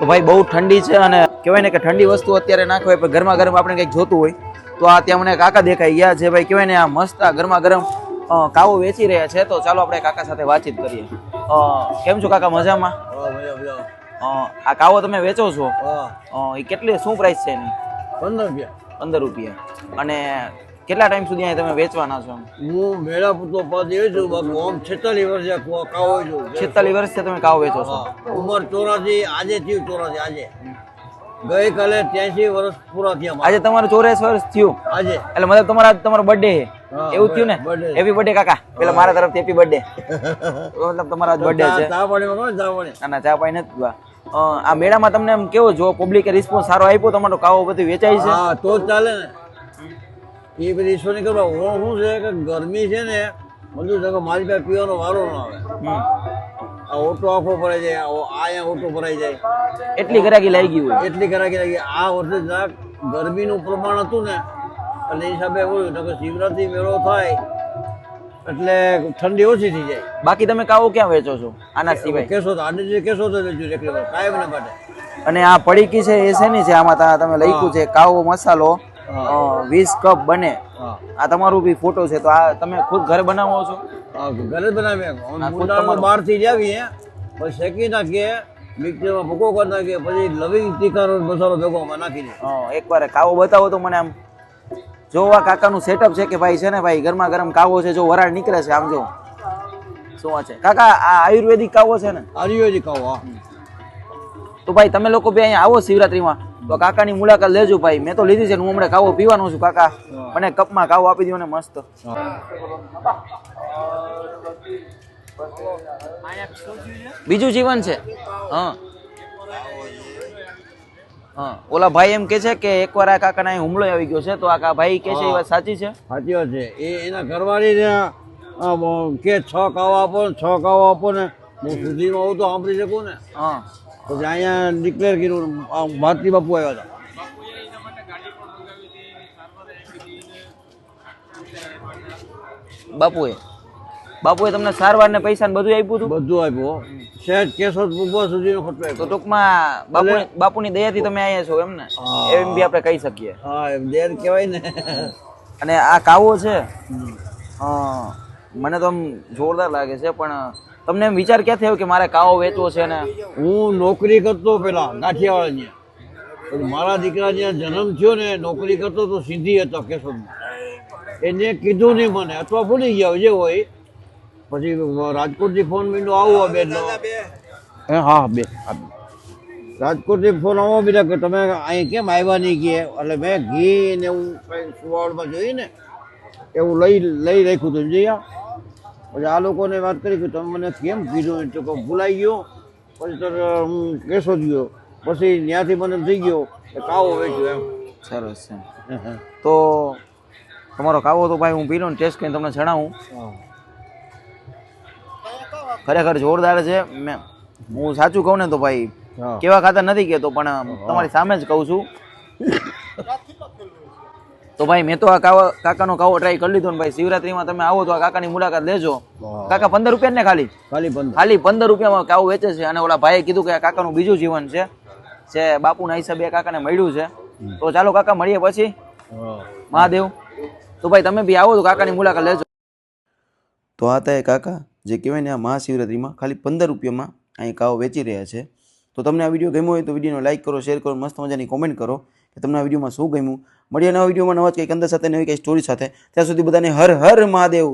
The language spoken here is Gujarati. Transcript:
તો ભાઈ બહુ ઠંડી છે અને કહેવાય ને કે ઠંડી વસ્તુ અત્યારે ના ખવાય પણ ગરમા ગરમ આપણે કંઈક જોતું હોય તો આ ત્યાં મને કાકા દેખાઈ ગયા છે. ભાઈ કહેવાય ને આ મસ્ત આ ગરમા ગરમ કાવો વેચી રહ્યા છે. તો ચાલો આપણે કાકા સાથે વાતચીત કરીએ. કેમ છો કાકા? મજામાં? આ કાવો તમે વેચો છો? એ કેટલી શું પ્રાઇસ છે એની? પંદર રૂપિયા. પંદર રૂપિયા. અને કેટલા ટાઈમ સુધી અહીં તમે વેચવાના છો? હું મેળા પૂરતો પદ એ છું બાકી ઓમ છેતાલીસ વર્ષે કાવો છું. છેતાલીસ વર્ષથી તમે કાવો વેચો છો? ઉંમર ચોરાસી આજે થયું ચોરાસી આજે. ગઈકાલે ત્યાંસી વર્ષ પૂરા થયા આજે તમારે ચોરાસી વર્ષ થયું? આજે. એટલે મતલબ તમારા તમારો બર્થડે છે. એવું થયું ને? હેપી બર્થડે કાકા. પેલા મારા તરફથી હેપી બર્થડે મતલબ તમારો બર્થડે છે. ચા પાણી ચા પાણી. ના ચા પાણી નથી આ મેળામાં તમને એમ કેવો જો પબ્લિકે રિસ્પોન્સ સારો આપ્યો તમારો કાવો બધું વેચાય છે? હા તો ચાલે ને. એ બધી ઈશ્વરની કરવા હું શું છે કે ગરમી છે ને બધું કે મારી પાસે પીવાનો વારો ન આવે. હમ. આ ઓટો આખો ભરાઈ જાય આ અહીંયા ઓટો ભરાઈ જાય. એટલી ગરાકી લાગી ગયું એટલી ગરાકી લાગી આ વર્ષે જરાક ગરમીનું પ્રમાણ હતું ને એટલે એ હિસાબે એવું કે શિવરાત્રી મેળો થાય એટલે ઠંડી ઓછી થઈ જાય. બાકી તમે કાવો ક્યાં વેચો છો? આના સિવાય. કેશો તો આને જે કેશો તો વેચ્યું વાર કાયમ ને માટે. અને આ પડીકી છે એ શેની છે? આમાં તમે લખ્યું છે કાવો મસાલો. વીસ કપ બને. આ તમારું બી ફોટો છે તો આ તમે ખુદ ઘરે બનાવો છો? ઘરે જ બનાવીએ બહારથી લાવીએ પછી શેકી નાખીએ મિક્સરમાં ભૂકો કરી નાખીએ પછી લવિંગ તીખાનો મસાલો ભેગો નાખી દે એકવાર કાવો બતાવો તો મને આમ. જો આ કાકાનું સેટઅપ છે કે ભાઈ છે ને ભાઈ ગરમા ગરમ કાવો છે જો વરાળ નીકળે છે આમ જો. શું વાત છે? કાકા આ આયુર્વેદિક કાવો છે ને? આયુર્વેદિક કાવો હા. તો ભાઈ તમે લોકો બી અહીંયા આવો શિવરાત્રીમાં. તો કાકાની મુલાકાત લેજો ભાઈ. મેં તો લીધી છે હું હમણાં કાવો પીવાનો છું કાકા. મને કપમાં કાવો આપી દો ને મસ્ત. બીજું જીવન છે. હા. હા. ઓલા ભાઈ એમ કે છે કે એકવાર આ કાકાના હુમલો આવી ગયો છે તો આ ભાઈ કે છે એ વાત સાચી છે? સાચી વાત છે. એ એના ઘરવાળી કે છ કાવા આપો ને છ કાવા આપો ને હું સુધીમાં હોઉં તો સાંભળી શકું ને? હા. પછી અહીંયા ડિક્લેર કર્યું ભારતી બાપુ આવ્યા હતા. બાપુએ? બાપુએ તમને સારવાર ને પૈસા ને બધું આપ્યું હતું? બધું આપ્યું સહેજ કેશોદ પૂગવા સુધીનો ખર્ચો તો આપ્યો ટૂંકમાં બાપુની બાપુની દયાથી તમે અહીંયા છો એમ ને? એમ બી આપણે કહી શકીએ. હા એમ દયા કહેવાય ને. અને આ કાવો છે? હા, મને તો આમ જોરદાર લાગે છે પણ તમને એમ વિચાર ક્યાંથી આવ્યો કે મારે કાવો વેચવો છે ને? હું નોકરી કરતો પેલા ગાંઠિયાવાડા પણ મારા દીકરા જ્યાં જન્મ થયો ને નોકરી કરતો તો સીધી હતો કેશોદમાં એને કીધું નહીં મને અથવા ભૂલી ગયા જે હોય. પછી રાજકોટથી ફોન મીંડો આવો બે હે હા બે હા, બે. રાજકોટથી ફોન આવો બીજા કે તમે અહીં કેમ આવ્યા નહીં કે? એટલે મેં ઘી ને એવું કંઈ સુવાળમાં જોઈ ને એવું લઈ લઈ રાખ્યું હતું. જયા પછી આ લોકોને વાત કરી કે તમે મને કેમ કીધું? તો કે ભૂલાઈ ગયો. પછી તો હું કેસો ગયો પછી ત્યાંથી મને થઈ ગયો. કાવો વેચ્યો એમ. સરસ છે તો તમારો કાવો તો ભાઈ હું પીનો ટેસ્ટ કરીને તમને જણાવું. ખરેખર જોરદાર છે. મેં હું સાચું કહું ને તો ભાઈ કેવા ખાતા નથી કહેતો પણ તમારી સામે જ કહું છું. તો ભાઈ મેં તો આ કાવા કાકાનો કાવો ટ્રાય કરી લીધો ને ભાઈ. શિવરાત્રીમાં તમે આવો તો આ કાકાની મુલાકાત લેજો. કાકા પંદર રૂપિયા ને ખાલી? ખાલી ખાલી પંદર રૂપિયામાં કાવું વેચે છે અને ઓલા ભાઈએ કીધું કે આ કાકાનું બીજું જીવન છે. જે બાપુના હિસાબે કાકાને મળ્યું છે. તો ચાલો કાકા મળીએ પછી. મહાદેવ. તો ભાઈ તમે બી આવો તો કાકાની મુલાકાત લેજો. તો આ હતા એ કાકા જે કહેવાય ને આ મહાશિવરાત્રીમાં ખાલી પંદર રૂપિયામાં અહીં કાવો વેચી રહ્યા છે. તો તમને આ વીડિયો ગમ્યો હોય તો વિડીયોને લાઇક કરો શેર કરો મસ્ત મજાની કોમેન્ટ કરો. કે તમને આ વિડીયોમાં શું ગમ્યું? મળીએ નવા વિડીયોમાં, નવા જ કંઈક અંદર સાથે, નવી કંઈ સ્ટોરી સાથે. ત્યાં સુધી બધાને હર હર મહાદેવ.